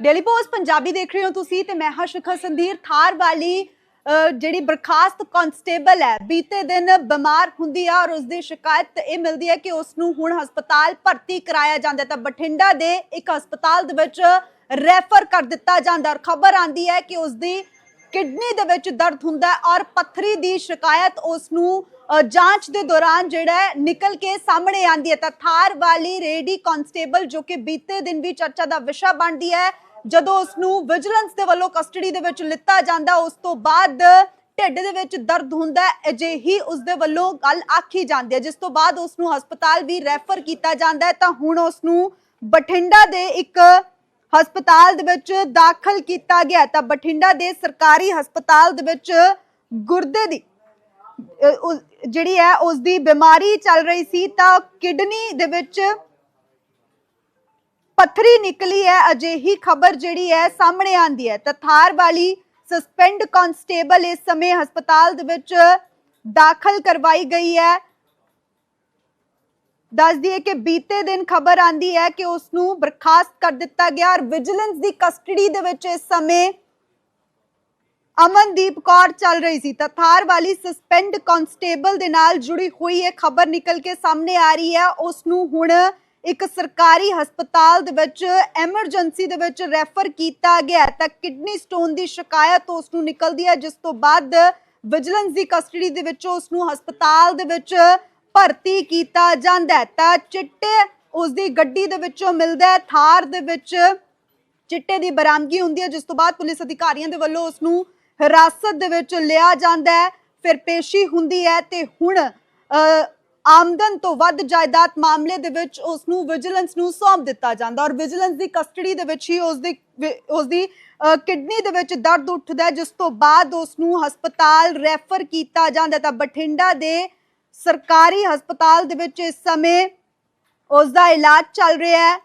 Daily post Punjabi ਦੇਖ ਰਹੇ ਹੋ ਤੁਸੀਂ ਤੇ ਮੈਂ ਹਾਂ ਸ਼ਿਖਾ ਸੰਧੀਰ ਥਾਰ ਵਾਲੀ ਅਹ, ਜਿਹੜੀ ਬਰਖਾਸਤ ਕਾਂਸਟੇਬਲ ਹੈ ਬੀਤੇ ਦਿਨ ਬਿਮਾਰ ਹੁੰਦੀ ਆ ਔਰ ਉਸ ਦੀ ਸ਼ਿਕਾਇਤ ਇਹ ਮਿਲਦੀ ਹੈ ਕਿ ਉਸ ਨੂੰ ਹੁਣ ਹਸਪਤਾਲ ਭਰਤੀ ਕਰਾਇਆ ਜਾਂਦਾ ਤਾਂ ਬਠਿੰਡਾ ਦੇ ਇੱਕ ਹਸਪਤਾਲ ਦੇ ਵਿੱਚ ਰੈਫਰ ਕਰ ਦਿੱਤਾ ਜਾਂਦਾ ਔਰ ਖਬਰ ਆਂਦੀ ਹੈ ਕਿ ਉਸ ਦੀ ਕਿਡਨੀ ਦੇ ਵਿੱਚ ਦਰਦ ਹੁੰਦਾ ਔਰ ਪੱਥਰੀ ਦੀ ਸ਼ਿਕਾਇਤ ਉਸ ਨੂੰ ਜਾਂਚ ਦੇ ਦੌਰਾਨ ਜਿਹੜਾ ਨਿਕਲ ਕੇ ਸਾਹਮਣੇ ਆਂਦੀ ਹੈ। ਤਾਂ ਥਾਰ ਵਾਲੀ ਰੇਡੀ ਕਾਂਸਟੇਬਲ ਜੋ ਕਿ ਬੀਤੇ ਦਿਨ ਵੀ ਚਰਚਾ ਦਾ ਵਿਸ਼ਾ ਬਣਦੀ ਹੈ ਜਦੋਂ ਉਸ ਨੂੰ ਵਿਜੀਲੈਂਸ ਦੇ ਵੱਲੋਂ ਕਸਟਡੀ ਦੇ ਵਿੱਚ ਲਿੱਤਾ ਜਾਂਦਾ, ਉਸ ਤੋਂ ਬਾਅਦ ਢਿੱਡ ਦੇ ਵਿੱਚ ਦਰਦ ਹੁੰਦਾ ਹੈ, ਅਜਿਹੀ ਉਸ ਦੇ ਵੱਲੋਂ ਗੱਲ ਆਖੀ ਜਾਂਦੀ ਹੈ, ਜਿਸ ਤੋਂ ਬਾਅਦ ਉਸ ਨੂੰ ਹਸਪਤਾਲ ਵੀ ਰੈਫਰ ਕੀਤਾ ਜਾਂਦਾ ਹੈ। ਤਾਂ ਹੁਣ ਉਸ ਨੂੰ ਬਠਿੰਡਾ ਦੇ ਇੱਕ ਹਸਪਤਾਲ ਦੇ ਵਿੱਚ ਦਾਖਲ ਕੀਤਾ ਗਿਆ ਤਾਂ ਬਠਿੰਡਾ ਦੇ ਸਰਕਾਰੀ ਹਸਪਤਾਲ ਦੇ ਵਿੱਚ ਗੁਰਦੇ ਦੀ ਜਿਹੜੀ ਹੈ ਉਸ ਦੀ ਬਿਮਾਰੀ ਚੱਲ ਰਹੀ ਸੀ। ਤਾਂ ਕਿਡਨੀ ਦੇ ਵਿੱਚ ਪੱਥਰੀ ਨਿਕਲੀ ਹੈ, ਅਜਿਹੀ ਖਬਰ ਜਿਹੜੀ ਹੈ ਸਾਹਮਣੇ ਆਂਦੀ ਹੈ। ਤਾਂ ਵਾਲੀ ਸਸਪੈਂਡ ਕਾਂਸਟੇਬਲ ਇਸ ਸਮੇਂ ਹਸਪਤਾਲ ਦੇ ਵਿੱਚ ਦਾਖਲ ਕਰਵਾਈ ਗਈ ਹੈ। ਦੱਸ ਦਈਏ ਕਿ ਬੀਤੇ ਦਿਨ ਖਬਰ ਆਂਦੀ ਹੈ ਕਿ ਉਸ ਨੂੰ ਬਰਖਾਸਤ ਕਰ ਦਿੱਤਾ ਗਿਆ ਔਰ ਵਿਜੀਲੈਂਸ ਦੀ ਕਸਟਡੀ ਦੇ ਵਿੱਚ ਇਸ ਸਮੇਂ ਅਮਨਦੀਪ ਕੌਰ ਚੱਲ ਰਹੀ ਸੀ। ਤਥਾਰ ਵਾਲੀ ਸਸਪੈਂਡ ਕਾਂਸਟੇਬਲ ਦੇ ਨਾਲ ਜੁੜੀ ਹੋਈ ਇਹ ਖਬਰ ਨਿਕਲ ਕੇ ਸਾਹਮਣੇ ਆ ਰਹੀ ਹੈ। ਉਸ ਨੂੰ ਹੁਣ ਇੱਕ ਸਰਕਾਰੀ ਹਸਪਤਾਲ ਦੇ ਵਿੱਚ ਐਮਰਜੈਂਸੀ ਦੇ ਵਿੱਚ ਰੈਫਰ ਕੀਤਾ ਗਿਆ ਤਾਂ ਕਿਡਨੀ ਸਟੋਨ ਦੀ ਸ਼ਿਕਾਇਤ ਉਸ ਨੂੰ ਨਿਕਲਦੀ ਹੈ ਜਿਸ ਤੋਂ ਬਾਅਦ ਵਿਜੀਲੈਂਸ ਦੀ ਕਸਟਡੀ ਦੇ ਵਿੱਚ ਉਸ ਨੂੰ ਹਸਪਤਾਲ ਦੇ ਵਿੱਚ ਭਰਤੀ ਕੀਤਾ ਜਾਂਦਾ ਹੈ। ਤਾਂ ਚਿੱਟੇ ਉਸ ਦੀ ਗੱਡੀ ਦੇ ਵਿੱਚੋਂ ਮਿਲਦਾ ਹੈ ਥਾਰ ਦੇ ਵਿੱਚ ਚਿੱਟੇ ਦੀ ਬਰਾਮਦਗੀ ਹੁੰਦੀ ਹੈ ਜਿਸ ਤੋਂ ਬਾਅਦ ਪੁਲਿਸ ਅਧਿਕਾਰੀਆਂ ਦੇ ਵੱਲੋਂ ਉਸ ਨੂੰ ਹਿਰਾਸਤ ਦੇ ਵਿੱਚ ਲਿਆ ਜਾਂਦਾ ਹੈ। ਫਿਰ ਪੇਸ਼ੀ ਹੁੰਦੀ ਹੈ ਤੇ ਹੁਣ ਅ, ਆਮਦਨ ਤੋਂ ਵੱਧ ਜਾਇਦਾਦ ਮਾਮਲੇ ਦੇ ਵਿੱਚ ਉਸ ਨੂੰ ਵਿਜੀਲੈਂਸ ਨੂੰ ਸੌਂਪ ਦਿੱਤਾ ਜਾਂਦਾ ਔਰ ਵਿਜੀਲੈਂਸ ਦੀ ਕਸਟਡੀ ਦੇ ਵਿੱਚ ਹੀ ਉਸ ਦੀ ਉਸ ਦੀ ਕਿਡਨੀ ਦੇ ਵਿੱਚ ਦਰਦ ਉੱਠਦਾ ਜਿਸ ਤੋਂ ਬਾਅਦ ਉਸ ਨੂੰ ਹਸਪਤਾਲ ਰੈਫਰ ਕੀਤਾ ਜਾਂਦਾ ਤਾਂ ਬਠਿੰਡਾ ਦੇ ਸਰਕਾਰੀ ਹਸਪਤਾਲ ਦੇ ਵਿੱਚ ਇਸ ਸਮੇਂ ਉਸ ਦਾ ਇਲਾਜ ਚੱਲ ਰਿਹਾ ਹੈ।